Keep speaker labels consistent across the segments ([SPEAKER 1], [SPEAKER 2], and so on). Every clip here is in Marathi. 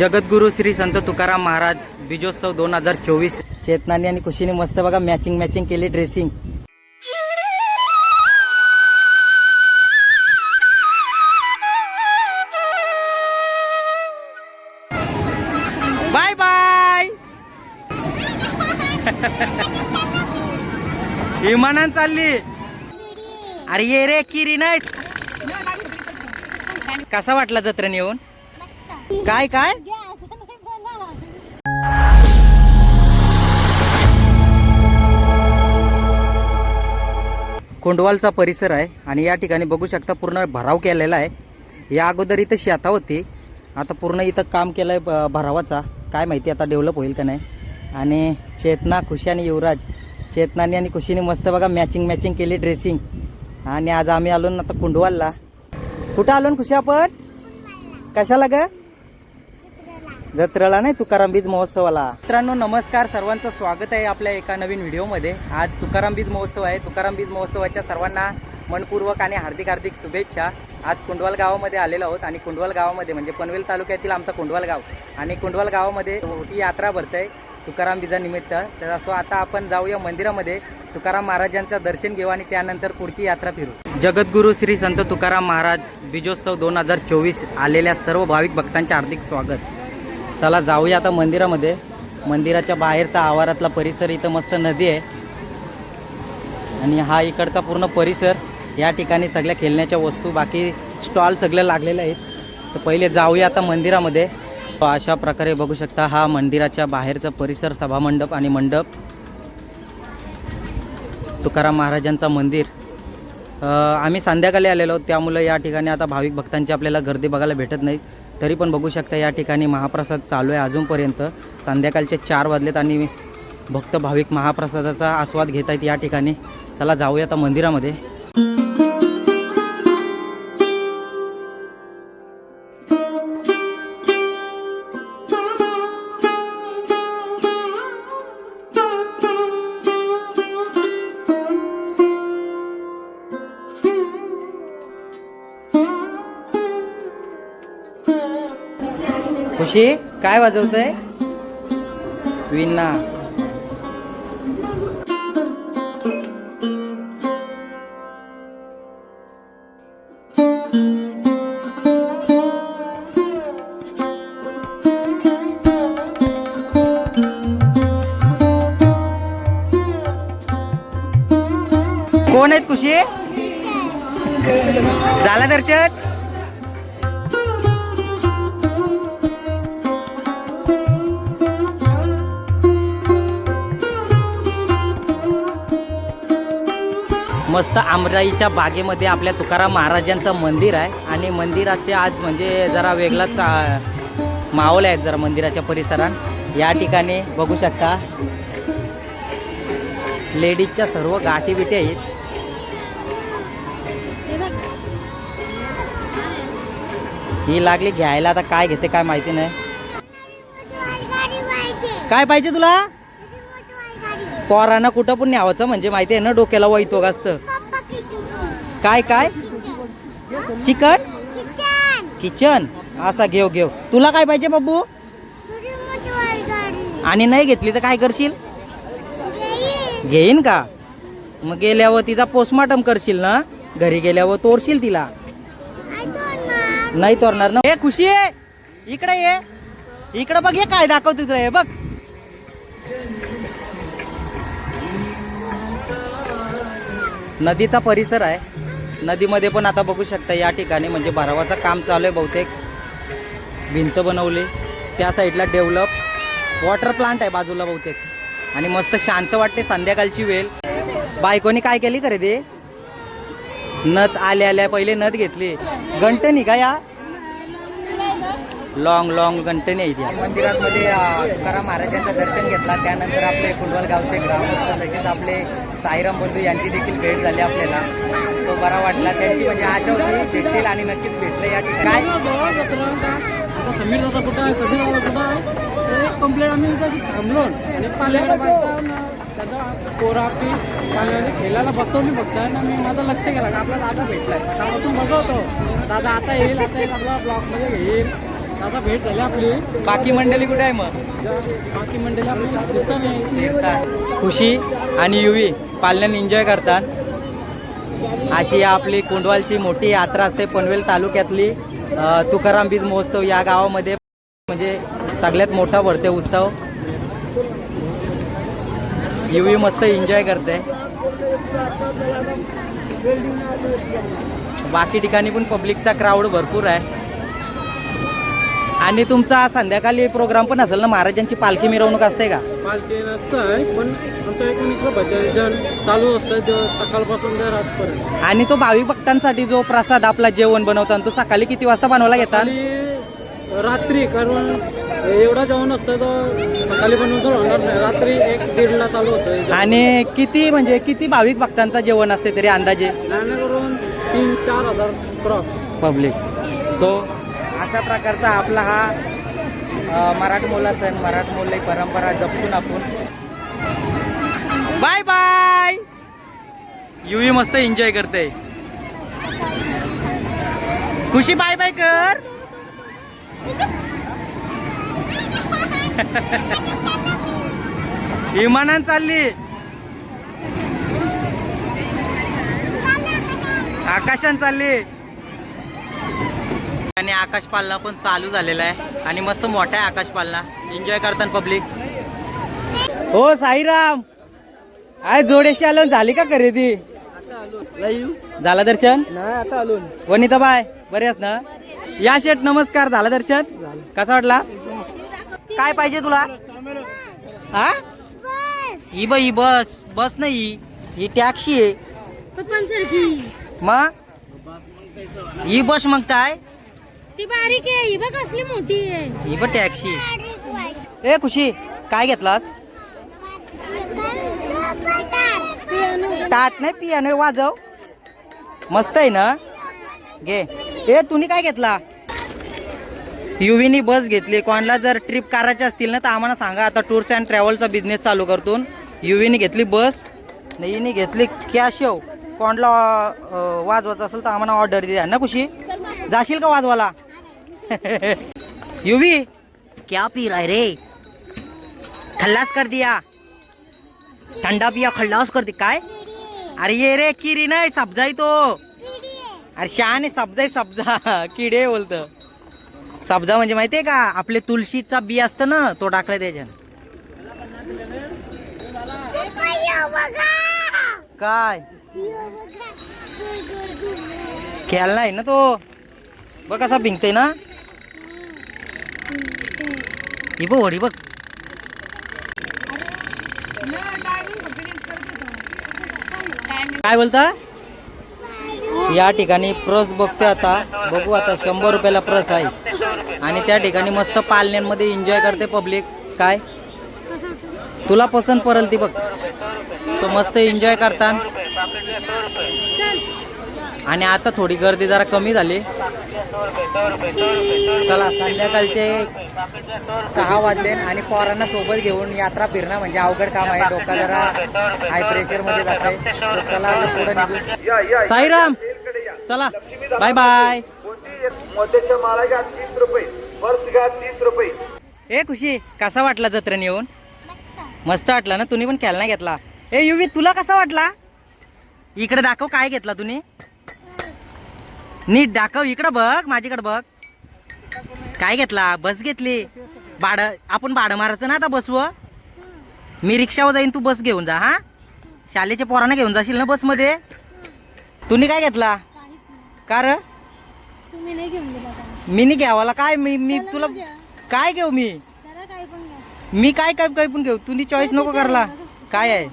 [SPEAKER 1] जगद्गुरु श्री संत तुकाराम महाराज बीजोत्सव दोन हजार चोवीस. चेतनानी आणि खुशीने मस्त बघा मॅचिंग मॅचिंग केली ड्रेसिंग बाय बाय विमानान चालली. अरे ये रे किरी नाही कसा वाटला जत्रेने येऊन? काय काय? कोंडवालचा परिसर आहे आणि या ठिकाणी बघू शकता पूर्ण भराव केलेला आहे. या अगोदर इथं शेता होती. आता पूर्ण इथं काम केलं आहे भरावाचा. काय माहिती आता डेव्हलप होईल का नाही. आणि चेतना खुशी आणि युवराज. चेतनानी आणि खुशीने मस्त बघा मॅचिंग मॅचिंग केली ड्रेसिंग आणि आज आम्ही आलो ना आता कुंडवालला. कुठं आलो ना खुशी आपण? कशाला ग? जत्रेला नाही तुकाराम बीज महोत्सवाला. मित्रांनो नमस्कार. सर्वांचं स्वागत आहे आपल्या एका नवीन व्हिडिओमध्ये. आज तुकाराम बीज महोत्सव आहे. तुकाराम बीज महोत्सवाच्या सर्वांना मनपूर्वक आणि हार्दिक हार्दिक शुभेच्छा. आज कुंडवाल गावामध्ये आलेलो आहोत आणि कुंडवाल गावामध्ये म्हणजे पनवेल तालुक्यातील आमचा कुंडवाल गाव. आणि कुंडवाल गावामध्ये मोठी यात्रा भरते तुकाराम बीजानिमित्त. तर असो आता आपण जाऊया मंदिरामध्ये. तुकाराम महाराजांचं दर्शन घेऊ आणि त्यानंतर पुढची यात्रा फिरू. जगद्गुरु श्री संत तुकाराम महाराज बीजोत्सव दोन हजार चोवीस आलेल्या सर्व भाविक भक्तांचे हार्दिक स्वागत. चला जाऊया आता मंदिरामध्ये. मंदिराच्या बाहेरचा आवारातला परिसर इथं मस्त नदी आहे. आणि हा इकडचा पूर्ण परिसर. या ठिकाणी सगळ्या खेळण्याच्या वस्तू बाकी स्टॉल सगळे लागलेले आहेत. तर पहिले जाऊया आता मंदिरामध्ये. अशा प्रकारे बघू शकता हा मंदिराच्या बाहेरचा परिसर सभामंडप आणि मंडप. तुकाराम महाराजांचा मंदिर. आम्ही संध्याकाळी आलेलो त्यामुळं त्यामुळे या ठिकाणी आता भाविक भक्तांची आपल्याला गर्दी बघायला भेटत नाही तरी पण बघू शकता या ठिकाणी महाप्रसाद चालू आहे अजूनपर्यंत. संध्याकाळचे चार वाजलेत आणि भक्त भाविक महाप्रसादाचा आस्वाद घेत आहेत या ठिकाणी. चला जाऊया आता मंदिरामध्ये. खुशी काय वाजवतंय? विना कोण आहेत खुशी? झाला दर्शन? मस्त आमराईच्या बागेमध्ये आपल्या तुकाराम महाराजांचं मंदिर आहे. आणि मंदिराचे आज म्हणजे जरा वेगळाच माहोल आहेत जरा मंदिराच्या परिसरात. या ठिकाणी बघू शकता लेडीजच्या सर्व गाठी बिटी आहेत. ही लागली घ्यायला आता काय घेते काय माहिती नाही. काय पाहिजे तुला? पोरांना कुठं पण न्यावाचं म्हणजे माहिती आहे ना डोक्याला वैतो असतं. काय काय? चिकन? किचन. असा घेऊ घेऊ तुला काय पाहिजे बाबू आणि नाही घेतली तर काय करशील? घेईन का? मग गेल्यावर तिचा पोस्टमार्टम करशील ना? घरी गेल्यावर तोडशील तिला? नाही तोरणार ना. हे खुशी आहे इकडे ये. इकडे बघ हे काय दाखवतो तुला हे बघ. नदीचा परिसर आहे. नदीमध्ये पण आता बघू शकता या ठिकाणी म्हणजे भरावाचं काम चालू आहे बहुतेक. भिंत बनवली. त्या साईडला डेव्हलप. वॉटर प्लांट आहे बाजूला बहुतेक. आणि मस्त शांत वाटते संध्याकाळची वेळ. बायकोनी काय केली खरेदी? नथ आल्या आल्या पहिले नथ घेतली. गंटणी का या. लॉंग लॉंग गंटणी आहे ती मंदिरात मध्ये तुकाराम महाराजांचं दर्शन घेतला. त्यानंतर आपले फुलवाल गावचे ग्रामस्थ तसेच आपले साईराम बंधू यांची देखील भेट झाली आपल्याला. तो बरा वाटला. त्यांची म्हणजे आशा होती भेटतील आणि नक्कीच भेटले या ठिकाणी.
[SPEAKER 2] आता समीर दादा कुठं आहे? समीर दादा कुठं आहे? ते कंप्लेंट आम्ही थांबलो. आणि त्याचा आपली पाल्याने खेळायला बसवली फक्त. आणि मी माझं लक्ष गेला. का आपला दादा भेटलाय. सकाळपासून बघवतो दादा आता येईल आता येईल आपला ब्लॉकमध्ये घेईल आता भेट झाली आपली.
[SPEAKER 1] बाकी मंडळी कुठे आहे मग?
[SPEAKER 2] बाकी मंडळी आपली दिसत नाही
[SPEAKER 1] खुशी आणि युवी पालण्याने एन्जॉय करतात. अशी आपली कुंडवालची मोठी यात्रा असते पनवेल तालुक्यातली. अ, तुकाराम बीज महोत्सव या गावामध्ये. म्हणजे सगळ्यात मोठा भरते उत्सव. युवी मस्त एन्जॉय करते. बाकी ठिकाणी पण पब्लिकचा क्राऊड भरपूर आहे. आणि तुमचा संध्याकाळी प्रोग्राम पण असेल ना? महाराजांची पालखी मिरवणूक असते का?
[SPEAKER 2] पालखी नसतं पण आमच्या एकूण भजन चालू असतं दिवस सकाळपासून ते रातपर्यंत.
[SPEAKER 1] आणि तो भाविक भक्तांसाठी जो प्रसाद आपला जेवण बनवतात तो सकाळी किती वाजता बनवला घेतात?
[SPEAKER 2] आणि रात्री कारण एवढा जेवण असतं तर सकाळी बनवून तर होणार नाही. रात्री एक दीडला चालू होतं
[SPEAKER 1] आणि किती म्हणजे किती भाविक भक्तांचा जेवण असते तरी अंदाजे?
[SPEAKER 2] करून तीन चार हजार क्रॉस.
[SPEAKER 1] पब्लिक. सो अशा प्रकारचा आपला हा मराठमोला सण मराठमोली परंपरा जपून आपण. Bye bye. युवी मस्त एन्जॉय करते. खुशी बाय बाय कर. विमानान चालली. आकाशान चालली. आणि आकाश पालना पण चालू झालेला आहे. आणि मस्त मोठा आहे आकाश पालना एन्जॉय करतात पब्लिक हो साईराम. आय जोडेशी आलो. झाली का खरेदी? झाला दर्शन?
[SPEAKER 2] नाही आता आलो
[SPEAKER 1] वनिता बाय बरेच ना? या शेट नमस्कार. झाला दर्शन? कसा वाटला? काय पाहिजे तुला? हा? ही ब ही बस. बस नाही ही. टॅक्सी आहे. मग? ही बस मग काय?
[SPEAKER 3] ती बारीक आहे ही बघ कसली मोठी आहे.
[SPEAKER 1] ही पण टॅक्सी. ए खुशी काय घेतलास? टाट नाही पियानो वाजव. मस्त आहे ना? घे. ए तुम्ही काय घेतला? युवीनी बस घेतली. कोणाला जर ट्रिप करायची असतील ना तर आम्हाला सांगा. आता टूर्स अँड ट्रॅव्हलचा बिझनेस चालू करतून. युवीनी घेतली बस. हिने घेतली कॅशव कोणाला अं, वाजवायचं असेल तर आम्हाला ऑर्डर द्या ना खुशी? जाशील का वाजवाला युवी क्या पी रहा है रे? खल्लास कर दिया. ठंडा पिया खल्लास कर दी. काय? अरे ये रे किरी नाही सब्जाई तो. अरे शहाणे सब्जाई सब्जा किडे बोलत. सब्जा म्हणजे माहितीये का आपले तुळशीचा बी असतं ना तो टाकलाय त्याच्यात काय? खेळला नाही ना तो. बघ कसा भिंगते ना? ही बघ वडी बघ. काय बोलता? या ठिकाणी प्रस बघते आता. बघू आता शंभर रुपयाला प्रस आहे. आणि त्या ठिकाणी मस्त पालण्यांमध्ये एन्जॉय करते पब्लिक काय? तुला पसंत पडेल ती बघ. तो मस्त एन्जॉय करतात आणि आता थोडी गर्दी जरा कमी झाली. चला संध्याकाळचे सहा वाजले आणि पोरांना सोबत घेऊन यात्रा फिरणं म्हणजे अवघड काम आहे. डोका जरा हाय प्रेशरमध्ये जाते चला आता पुढे निघू. साईराम चला. बाय बाय ए खुशी कसा वाटला जत्रेन येऊन? मस्त वाटला ना? तुम्ही पण खेळना घेतला. ए युवी तुला कसा वाटला? इकडे दाखव काय घेतला तुम्ही? नीट दाखव इकडं बघ माझ्याकडे बघ. काय घेतला? बस घेतली. भाडं आपण भाडं मारायचं ना आता बसव मी रिक्षावर जाईन तू बस घेऊन जा हा? शाळेच्या पोरांना घेऊन जाशील ना बसमध्ये? तुम्ही काय घेतला? का र? मी नाही घ्यावाला. काय मी मी तुला काय घेऊ मी? मी काय काय काय पण घेऊ? तुम्ही चॉईस नको करला काय आहे?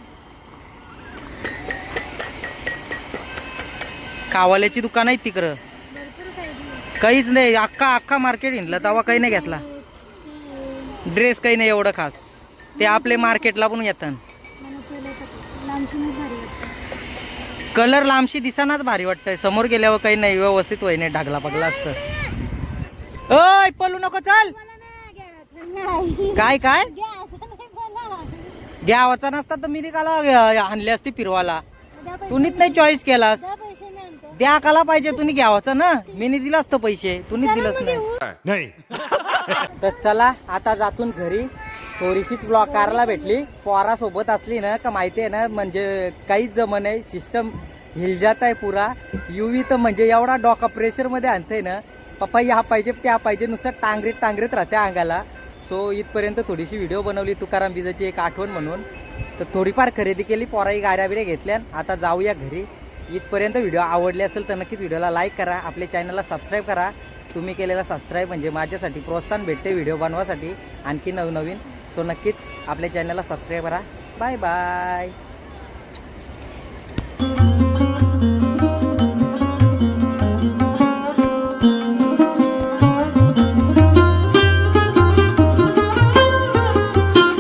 [SPEAKER 1] कावाल्याची दुकान आहेत तिकडं. काहीच नाही अख्खा अख्खा मार्केट हिंडलं तेव्हा काही नाही घेतला. ड्रेस काही नाही एवढं खास. ते आपले मार्केटला पण येतात कलर लांबशी दिसानाच भारी वाटतंय. समोर गेल्यावर काही नाही व्यवस्थित वय नाही ढागला पगला असतं. अय पलू नको चल. काय काय?
[SPEAKER 3] घ्यावाचा
[SPEAKER 1] द्यावाचा नसता तर मी निघाला आणली असती फिरवाला तुनीच नाही चॉईस केलास.
[SPEAKER 3] द्या
[SPEAKER 1] काला पाहिजे तुम्ही घ्यावाचं ना? मी दिलं असतं पैसे तुम्हीच
[SPEAKER 3] चला
[SPEAKER 1] दिलंच
[SPEAKER 3] मग
[SPEAKER 4] नाही.
[SPEAKER 1] तर चला आता जातून घरी. थोडीशीच ब्लॉक कारला भेटली. पोरा सोबत असली ना का माहिती आहे ना म्हणजे काहीच जमन आहे सिस्टम हिल जात आहे पुरा. युवी तर म्हणजे एवढा डोका प्रेशरमध्ये आणते ना. पप्पा या पाहिजे त्या पाहिजे नुसतं टांगरीत टांगरीत राहते अंगाला. सो इथपर्यंत थोडीशी व्हिडिओ बनवली तुकाराम बीजाची एक आठवण म्हणून. तर थोडीफार खरेदी केली पोराही गाड्या बिऱ्या घेतल्या आता जाऊया घरी. इथपर्यंत व्हिडिओ आवडले असेल तर नक्कीच व्हिडिओला लाईक करा आपल्या चॅनलला सबस्क्राईब करा. तुम्ही केलेला सबस्क्राईब म्हणजे माझ्यासाठी प्रोत्साहन भेटते व्हिडिओ बनवासाठी आणखी नवनवीन. सो नक्कीच आपल्या चॅनलला सबस्क्राईब करा. Bye bye